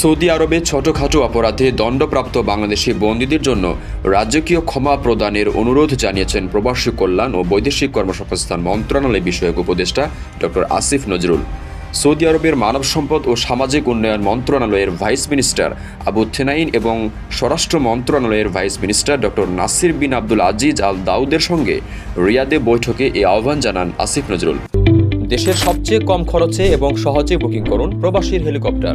Saudi আরবে ছোটখাটো অপরাধে দণ্ডপ্রাপ্ত বাংলাদেশি বন্দীদের জন্য রাজকীয় ক্ষমা প্রদানের অনুরোধ জানিয়েছেন প্রবাসী কল্যাণ ও বৈদেশিক কর্মসংস্থান মন্ত্রণালয় বিষয়ক উপদেষ্টা ডক্টর আসিফ নজরুল। সৌদি আরবের মানব সম্পদ ও সামাজিক উন্নয়ন মন্ত্রণালয়ের ভাইস মিনিস্টার আবু থেনাইন এবং স্বরাষ্ট্র মন্ত্রণালয়ের vice minister doctor Nasir bin Abdul Aziz Al দাউদের সঙ্গে রিয়াদে বৈঠকে এই আহ্বান জানান আসিফ নজরুল। দেশের সবচেয়ে কম খরচে এবং সহজে বুকিং করুন প্রবাসীর হেলিকপ্টার।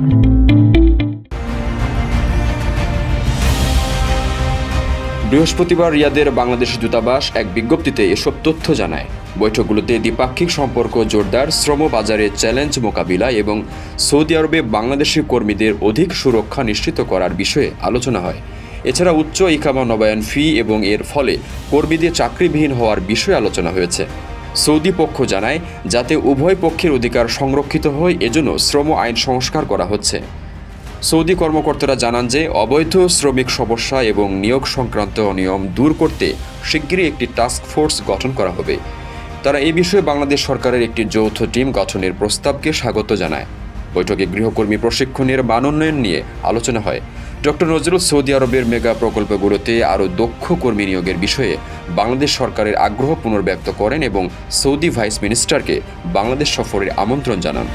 বৃহস্পতিবার রিয়াদের বাংলাদেশ দূতাবাস এক বিজ্ঞপ্তিতে এসব তথ্য জানায়। বৈঠকগুলোতে দ্বিপাক্ষিক সম্পর্ক জোরদার, শ্রম বাজারে চ্যালেঞ্জ মোকাবিলা এবং সৌদি আরবে বাংলাদেশি কর্মীদের অধিক সুরক্ষা নিশ্চিত করার বিষয়ে আলোচনা হয়। এছাড়া উচ্চ ইকামা নবায়ন ফি এবং এর ফলে কর্মীদের চাকরিবিহীন হওয়ার বিষয়ে আলোচনা হয়েছে। সৌদি পক্ষ জানায়, যাতে উভয় পক্ষের অধিকার সংরক্ষিত হয়, এজন্য শ্রম আইন সংস্কার করা হচ্ছে। সৌদি কর্মকর্তারা জানান যে, অবৈধ শ্রমিক সমস্যা এবং নিয়োগ সংক্রান্ত অনিয়ম দূর করতে শিগগিরই একটি টাস্ক ফোর্স গঠন করা হবে। তারা এই বিষয়ে বাংলাদেশ সরকারের একটি যৌথ টিম গঠনের প্রস্তাবকে স্বাগত জানায়। বৈঠকে গৃহকর্মী প্রশিক্ষণের মানোন্নয়ন নিয়ে আলোচনা হয়। ডক্টর নজরুল সৌদি আরবের মেগা প্রকল্পগুলোতে আরও দক্ষ কর্মী নিয়োগের বিষয়ে বাংলাদেশ সরকারের আগ্রহ পুনর্ব্যক্ত করেন এবং সৌদি ভাইস মিনিস্টারকে বাংলাদেশ সফরের আমন্ত্রণ জানান।